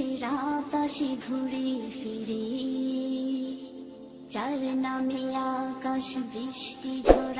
সে রাত আসে ঘুরে ফিরে চার নামে আকাশ বৃষ্টি ঝরায়